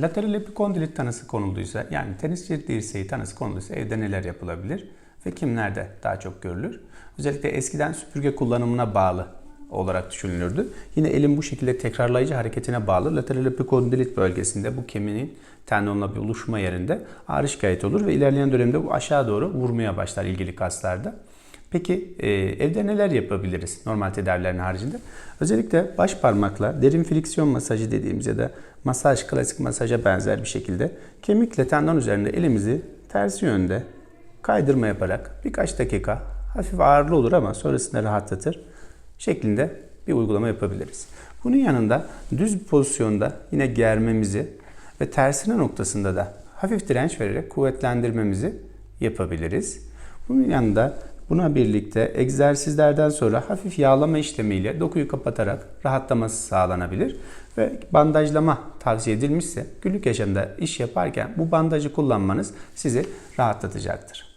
Lateral epikondilit tanısı konulduysa yani tenisçi dirseği tanısı konuluysa evde neler yapılabilir ve kimlerde daha çok görülür? Özellikle eskiden süpürge kullanımına bağlı olarak düşünülürdü. Yine elin bu şekilde tekrarlayıcı hareketine bağlı lateral epikondilit bölgesinde bu kemiğin tendonla bir oluşma yerinde ağrı şikayet olur ve ilerleyen dönemde bu aşağı doğru vurmaya başlar ilgili kaslarda. Peki e, evde neler yapabiliriz normal tedavilerin haricinde? Özellikle baş parmakla derin friksiyon masajı dediğimiz ya da masaj, klasik masaja benzer bir şekilde kemikle tendon üzerinde elimizi tersi yönde kaydırma yaparak birkaç dakika hafif ağırlı olur ama sonrasında rahatlatır şeklinde bir uygulama yapabiliriz. Bunun yanında düz bir pozisyonda yine germemizi ve tersine noktasında da hafif direnç vererek kuvvetlendirmemizi yapabiliriz. Bunun yanında buna birlikte egzersizlerden sonra hafif yağlama işlemiyle dokuyu kapatarak rahatlaması sağlanabilir ve bandajlama tavsiye edilmişse günlük yaşamda iş yaparken bu bandajı kullanmanız sizi rahatlatacaktır.